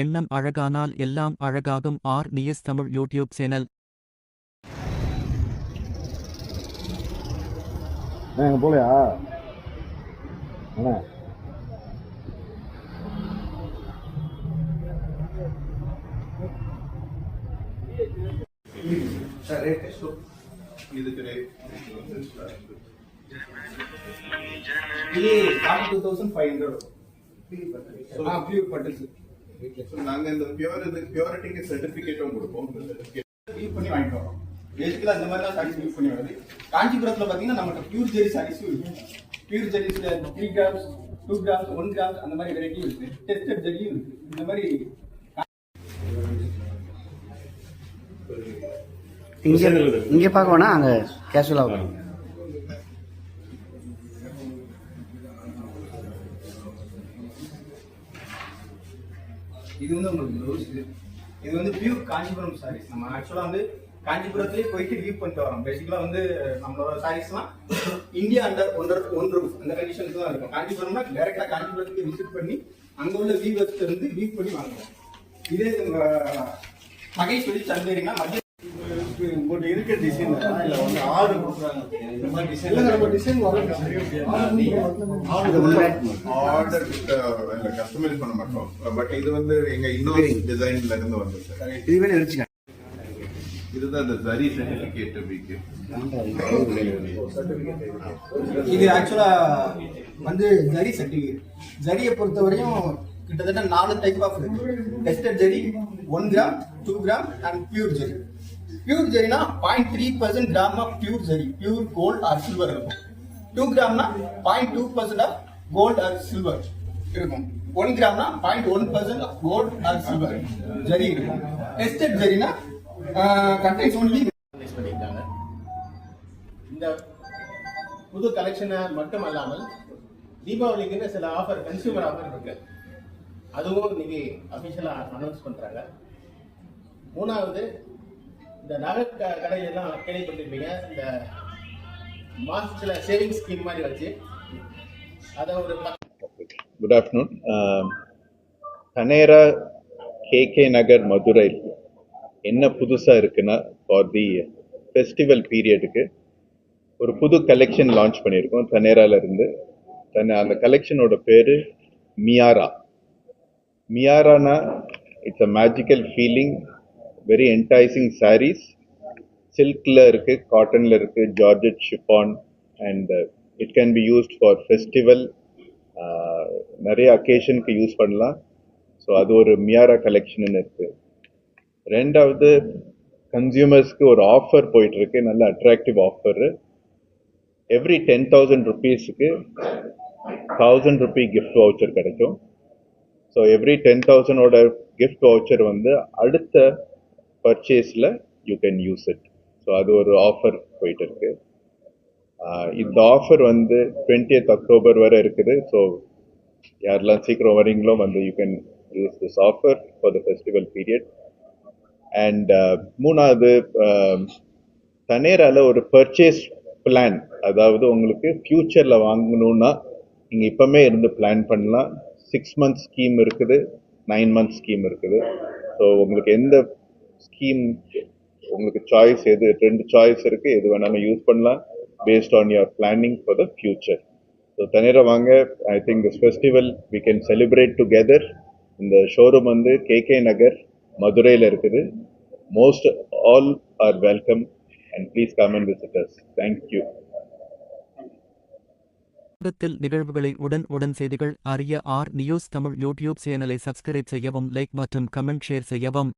எண்ணம் அழகானால் எல்லாம் அழகாகும். R. News Tamil YouTube channel. போலையா? இது forty two thousand five hundred pure நாங்க இந்த பியூர் இது பியூரிட்டிக்கு சர்டிபிகேட்டும் கொடுப்போம். யூஸ் பண்ணி வாங்கிட்டு வரோம். பேசிக்கலா இந்த மாதிரி தான் சாரீஸ் யூஸ் பண்ணி வருது காஞ்சிபுரத்துல பாத்தீங்கன்னா நமக்கு பியூர் ஜெரி சாரீஸ் இருக்கு. Pure ஜெரிஸ்ல three grams two grams one grams அந்த மாதிரி வெரைட்டி இருக்கு. டெஸ்டட் ஜெரியும் இருக்கு. இந்த மாதிரி இங்கே இங்கே பார்க்கணும்னா அங்கே கேஷுவலாக பார்க்கணும் இது வந்து உங்களுக்கு ப்ளவுஸ் இது இது வந்து பியூர் காஞ்சிபுரம் சாரீஸ் நம்ம ஆக்சுவலாக வந்து காஞ்சிபுரத்துலேயே போயிட்டு வியூ பண்ணிட்டு வரோம். பேசிக்கலாக வந்து நம்மளோட சாரீஸ்லாம் இந்தியா அண்டர் ஒன்றர் ஒன்று அந்த கண்டிஷன்ஸ் தான் இருக்கும். காஞ்சிபுரம்னா டேரெக்டாக காஞ்சிபுரத்துக்கு விசிட் பண்ணி அங்கே உள்ள வியூவர்ஸ் இருந்து வியூ பண்ணி வாங்குவோம். இதே உங்க மகேஸ்வரி சந்தேரிங்கன்னா மத்திய உங்கள்கிட்ட இருக்க டிசைன் இல்ல வந்து ஆர்டர் கொடுக்குறாங்க இந்த மாதிரி டிசைன் நம்ம டிசைன் வரும் ஆர்டர் கஸ்டமைஸ் பண்ண மாட்டோம் பட் இது வந்து எங்கள் இன்னொரு டிசைன்ல இருந்து வந்தது சார் இதுவே நிறுத்திக்க இதுதான் இந்த ஜரி சர்டிஃபிகேட் வீக்கு இது ஆக்சுவலா வந்து ஜரி சர்டிஃபிகேட் ஜரியை பொறுத்தவரையும் கிட்டத்தட்ட நாலு டைப் ஆஃப் இருக்கு tested zari one gram two gram and pure zari pure Zarina point three percent gram of pure zari pure gold or silver இருக்கும். Two கிராம்னா point two percent of gold or silver இருக்கும். One கிராம்னா point one percent of gold or silver zari இருக்கும். Tested Zarina contains only பண்ணியிருக்காங்க. இந்த புது கலெக்ஷனை மட்டும் அல்லாமல் தீபாவளிக்குன்னு சில offer consumer offer இருக்கு. அதுவும் இன்னைக்கு அஃபிஷியலாக அனௌன்ஸ் பண்றாங்க. மூணாவது இந்த நகை க- கடையெல்லாம் கேள்விப்பட்டிருப்பீங்க இந்த மாசத்தில் சேவிங் ஸ்கீம் மாதிரி வச்சு. அதை ஒரு good afternoon Taneira KK Nagar Madurai என்ன புதுசாக இருக்குன்னா ஃபார் தி ஃபெஸ்டிவல் பீரியடுக்கு ஒரு புது கலெக்ஷன் லான்ச் பண்ணியிருக்கோம் தனேரால இருந்து. தன்னை அந்த கலெக்ஷனோட பேர் மியாரா மியாரானா it's a magical feeling very enticing sarees சில்கில் இருக்கு காட்டனில் இருக்கு georgette chiffon and it can be used for festival நிறைய அக்கேஷனுக்கு யூஸ் பண்ணலாம். ஸோ அது ஒரு மியாரா கலெக்ஷன் இருக்கு. ரெண்டாவது கன்சியூமர்ஸ்க்கு ஒரு ஆஃபர் போயிட்டுருக்கு. நல்ல attractive offer every ten thousand ருபீஸுக்கு thousand rupee gift voucher கிடைக்கும். ஸோ எவ்ரி டென் தௌசண்டோட கிஃப்ட் வவுச்சர் வந்து அடுத்த பர்ச்சேஸில் you can use it so அது ஒரு ஆஃபர் போயிட்டு இருக்கு இந்த ஆஃபர் வந்து 20th அக்டோபர் வரை இருக்குது. ஸோ யாரெல்லாம் சீக்கிரம் வரீங்களோ வந்து you can use this offer for the festival period and மூணாவது ஆஹ் தனேரால ஒரு பர்ச்சேஸ் பிளான் அதாவது உங்களுக்கு ஃப்யூச்சரில் வாங்கணும்னா நீங்கள் இப்போமே இருந்து பிளான் பண்ணலாம். சிக்ஸ் மந்த் ஸ்கீம் இருக்குது நைன் மந்த் ஸ்கீம் இருக்குது. ஸோ உங்களுக்கு எந்த ஸ்கீம் உங்களுக்கு சாய்ஸ் எது ரெண்டு சாய்ஸ் இருக்குது எது வேணாலும் யூஸ் பண்ணலாம் based on your planning for the future so தனியாக வாங்க. I think this festival we can celebrate together இந்த ஷோரூம் வந்து கேகே நகர் மதுரையில் இருக்குது. Most all are welcome and please come and visitors thank you உலகத்தில் நிகழ்வுகளை உடன் உடன் செய்திகள் அறிய ஆர் நியூஸ் தமிழ் யூடியூப் சேனலை சப்ஸ்கிரைப் செய்யவும் லைக் மற்றும் கமெண்ட் ஷேர் செய்யவும்.